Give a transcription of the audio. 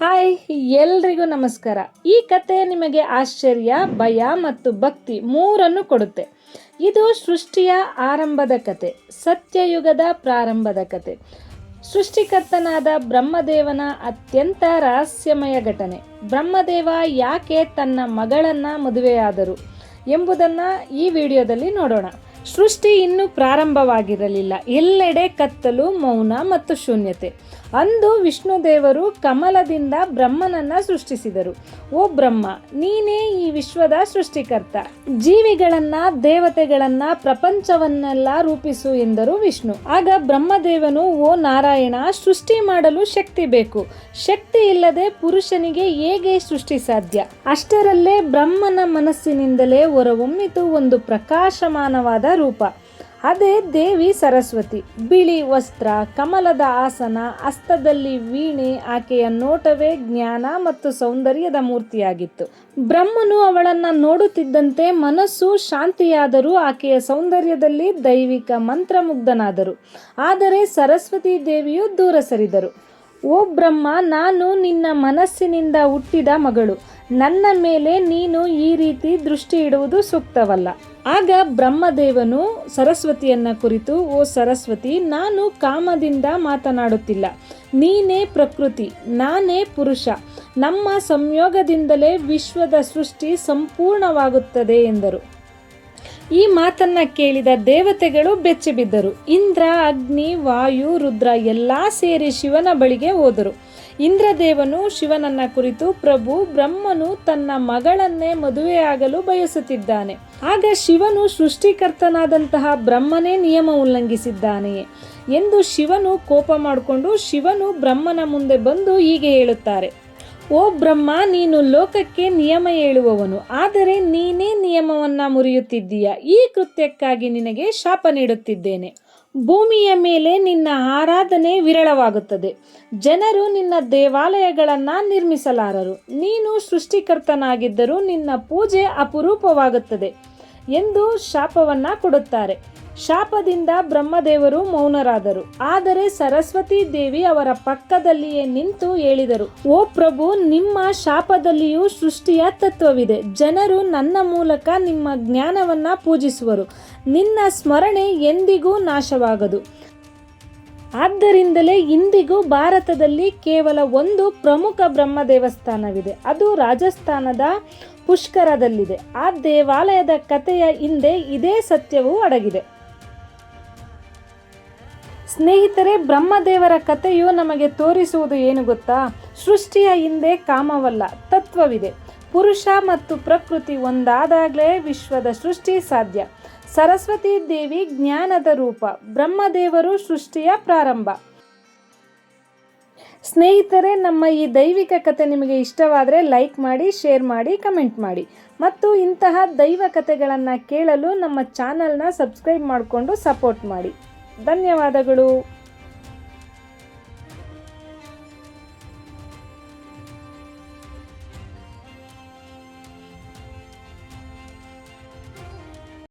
Hi, ಎಲ್ರಿಗೂ ನಮಸ್ಕಾರ. ಈ ಕತೆ ನಿಮಗೆ ಆಶ್ಚರ್ಯ, ಭಯ ಮತ್ತು ಭಕ್ತಿ ಮೂರನ್ನು ಕೊಡುತ್ತೆ. ಇದು ಸೃಷ್ಟಿಯ ಆರಂಭದ ಕತೆ, ಸತ್ಯಯುಗದ ಪ್ರಾರಂಭದ ಕತೆ. ಸೃಷ್ಟಿಕರ್ತನಾದ ಬ್ರಹ್ಮದೇವನ ಅತ್ಯಂತ ರಹಸ್ಯಮಯ ಘಟನೆ. ಬ್ರಹ್ಮದೇವ ಯಾಕೆ ತನ್ನ ಮಗಳನ್ನ ಮದುವೆಯಾದರು ಎಂಬುದನ್ನು ಈ ವಿಡಿಯೋದಲ್ಲಿ ನೋಡೋಣ. ಸೃಷ್ಟಿ ಇನ್ನೂ ಪ್ರಾರಂಭವಾಗಿರಲಿಲ್ಲ. ಎಲ್ಲೆಡೆ ಕತ್ತಲು, ಮೌನ ಮತ್ತು ಶೂನ್ಯತೆ. ಅಂದು ವಿಷ್ಣು ದೇವರು ಕಮಲದಿಂದ ಬ್ರಹ್ಮನನ್ನ ಸೃಷ್ಟಿಸಿದರು. ಓ ಬ್ರಹ್ಮ, ನೀನೇ ಈ ವಿಶ್ವದ ಸೃಷ್ಟಿಕರ್ತ. ಜೀವಿಗಳನ್ನ, ದೇವತೆಗಳನ್ನ, ಪ್ರಪಂಚವನ್ನೆಲ್ಲ ರೂಪಿಸು ಎಂದರು ವಿಷ್ಣು. ಆಗ ಬ್ರಹ್ಮದೇವನು, ಓ ನಾರಾಯಣ, ಸೃಷ್ಟಿ ಮಾಡಲು ಶಕ್ತಿ ಬೇಕು. ಶಕ್ತಿ ಇಲ್ಲದೆ ಪುರುಷನಿಗೆ ಹೇಗೆ ಸೃಷ್ಟಿ ಸಾಧ್ಯ? ಅಷ್ಟರಲ್ಲೇ ಬ್ರಹ್ಮನ ಮನಸ್ಸಿನಿಂದಲೇ ಹೊರಹೊಮ್ಮಿತು ಒಂದು ಪ್ರಕಾಶಮಾನವಾದ ರೂಪ. ಅದೇ ದೇವಿ ಸರಸ್ವತಿ. ಬಿಳಿ ವಸ್ತ್ರ, ಕಮಲದ ಆಸನ, ಅಸ್ತದಲ್ಲಿ ವೀಣೆ, ಆಕೆಯ ನೋಟವೇ ಜ್ಞಾನ ಮತ್ತು ಸೌಂದರ್ಯದ ಮೂರ್ತಿಯಾಗಿತ್ತು. ಬ್ರಹ್ಮನು ಅವಳನ್ನು ನೋಡುತ್ತಿದ್ದಂತೆ ಮನಸ್ಸು ಶಾಂತಿಯಾದರೂ ಆಕೆಯ ಸೌಂದರ್ಯದಲ್ಲಿ ದೈವಿಕ ಮಂತ್ರಮುಗ್ಧನಾದರು. ಆದರೆ ಸರಸ್ವತಿ ದೇವಿಯು ದೂರ ಸರಿದರು. ಓ ಬ್ರಹ್ಮ, ನಾನು ನಿನ್ನ ಮನಸ್ಸಿನಿಂದ ಹುಟ್ಟಿದ ಮಗಳು. ನನ್ನ ಮೇಲೆ ನೀನು ಈ ರೀತಿ ದೃಷ್ಟಿ ಇಡುವುದು ಸೂಕ್ತವಲ್ಲ. ಆಗ ಬ್ರಹ್ಮದೇವನು ಸರಸ್ವತಿಯನ್ನ ಕುರಿತು, ಓ ಸರಸ್ವತಿ, ನಾನು ಕಾಮದಿಂದ ಮಾತನಾಡುತ್ತಿಲ್ಲ. ನೀನೇ ಪ್ರಕೃತಿ, ನಾನೇ ಪುರುಷ. ನಮ್ಮ ಸಂಯೋಗದಿಂದಲೇ ವಿಶ್ವದ ಸೃಷ್ಟಿ ಸಂಪೂರ್ಣವಾಗುತ್ತದೆ ಎಂದರು. ಈ ಮಾತನ್ನ ಕೇಳಿದ ದೇವತೆಗಳು ಬೆಚ್ಚಿಬಿದ್ದರು ಇಂದ್ರ, ಅಗ್ನಿ, ವಾಯು, ರುದ್ರ ಎಲ್ಲ ಸೇರಿ ಶಿವನ ಬಳಿಗೆ ಹೋದರು. ಇಂದ್ರದೇವನು ಶಿವನನ್ನ ಕುರಿತು, ಪ್ರಭು, ಬ್ರಹ್ಮನು ತನ್ನ ಮಗಳನ್ನೇ ಮದುವೆಯಾಗಲು ಬಯಸುತ್ತಿದ್ದಾನೆ. ಆಗ ಶಿವನು ಸೃಷ್ಟಿಕರ್ತನಾದಂತಹ ಬ್ರಹ್ಮನೇ ನಿಯಮ ಉಲ್ಲಂಘಿಸಿದ್ದಾನೆಯೇ? ಎಂದು ಶಿವನು ಕೋಪ ಮಾಡಿಕೊಂಡು ಶಿವನು ಬ್ರಹ್ಮನ ಮುಂದೆ ಬಂದು ಹೀಗೆ ಹೇಳುತ್ತಾರೆ ಓ ಬ್ರಹ್ಮ, ನೀನು ಲೋಕಕ್ಕೆ ನಿಯಮ ಹೇಳುವವನು, ಆದರೆ ನೀನೇ ನಿಯಮವನ್ನ ಮುರಿಯುತ್ತಿದ್ದೀಯ? ಈ ಕೃತ್ಯಕ್ಕಾಗಿ ನಿನಗೆ ಶಾಪ ನೀಡುತ್ತಿದ್ದೇನೆ. ಭೂಮಿಯ ಮೇಲೆ ನಿನ್ನ ಆರಾಧನೆ ವಿರಳವಾಗುತ್ತದೆ. ಜನರು ನಿನ್ನ ದೇವಾಲಯಗಳನ್ನು ನಿರ್ಮಿಸಲಾರರು. ನೀನು ಸೃಷ್ಟಿಕರ್ತನಾಗಿದ್ದರೂ ನಿನ್ನ ಪೂಜೆ ಅಪರೂಪವಾಗುತ್ತದೆ ಎಂದು ಶಾಪವನ್ನ ಕೊಡುತ್ತಾರೆ. ಶಾಪದಿಂದ ಬ್ರಹ್ಮದೇವರು ಮೌನರಾದರು. ಆದರೆ ಸರಸ್ವತಿ ದೇವಿ ಅವರ ಪಕ್ಕದಲ್ಲಿಯೇ ನಿಂತು ಹೇಳಿದರು, ಓ ಪ್ರಭು, ನಿಮ್ಮ ಶಾಪದಲ್ಲಿಯೂ ಸೃಷ್ಟಿಯ ತತ್ವವಿದೆ. ಜನರು ನನ್ನ ಮೂಲಕ ನಿಮ್ಮ ಜ್ಞಾನವನ್ನ ಪೂಜಿಸುವರು. ನಿನ್ನ ಸ್ಮರಣೆ ಎಂದಿಗೂ ನಾಶವಾಗದು. ಆದ್ದರಿಂದಲೇ ಇಂದಿಗೂ ಭಾರತದಲ್ಲಿ ಕೇವಲ ಒಂದು ಪ್ರಮುಖ ಬ್ರಹ್ಮ ದೇವಸ್ಥಾನವಿದೆ. ಅದು ರಾಜಸ್ಥಾನದ ಪುಷ್ಕರದಲ್ಲಿದೆ. ಆ ದೇವಾಲಯದ ಕಥೆಯ ಹಿಂದೆ ಇದೇ ಸತ್ಯವೂ ಅಡಗಿದೆ. ಸ್ನೇಹಿತರೆ, ಬ್ರಹ್ಮದೇವರ ಕಥೆಯು ನಮಗೆ ತೋರಿಸುವುದು ಏನು ಗೊತ್ತಾ? ಸೃಷ್ಟಿಯ ಹಿಂದೆ ಕಾಮವಲ್ಲ, ತತ್ವವಿದೆ. ಪುರುಷ ಮತ್ತು ಪ್ರಕೃತಿ ಒಂದಾದಾಗಲೇ ವಿಶ್ವದ ಸೃಷ್ಟಿ ಸಾಧ್ಯ. ಸರಸ್ವತಿ ದೇವಿ ಜ್ಞಾನದ ರೂಪ, ಬ್ರಹ್ಮದೇವರು ಸೃಷ್ಟಿಯ ಪ್ರಾರಂಭ. ಸ್ನೇಹಿತರೆ, ನಮ್ಮ ಈ ದೈವಿಕ ಕತೆ ನಿಮಗೆ ಇಷ್ಟವಾದರೆ ಲೈಕ್ ಮಾಡಿ, ಶೇರ್ ಮಾಡಿ, ಕಮೆಂಟ್ ಮಾಡಿ. ಮತ್ತು ಇಂತಹ ದೈವ ಕಥೆಗಳನ್ನು ಕೇಳಲು ನಮ್ಮ ಚಾನಲ್ನ ಸಬ್ಸ್ಕ್ರೈಬ್ ಮಾಡಿಕೊಂಡು ಸಪೋರ್ಟ್ ಮಾಡಿ. ಧನ್ಯವಾದಗಳು.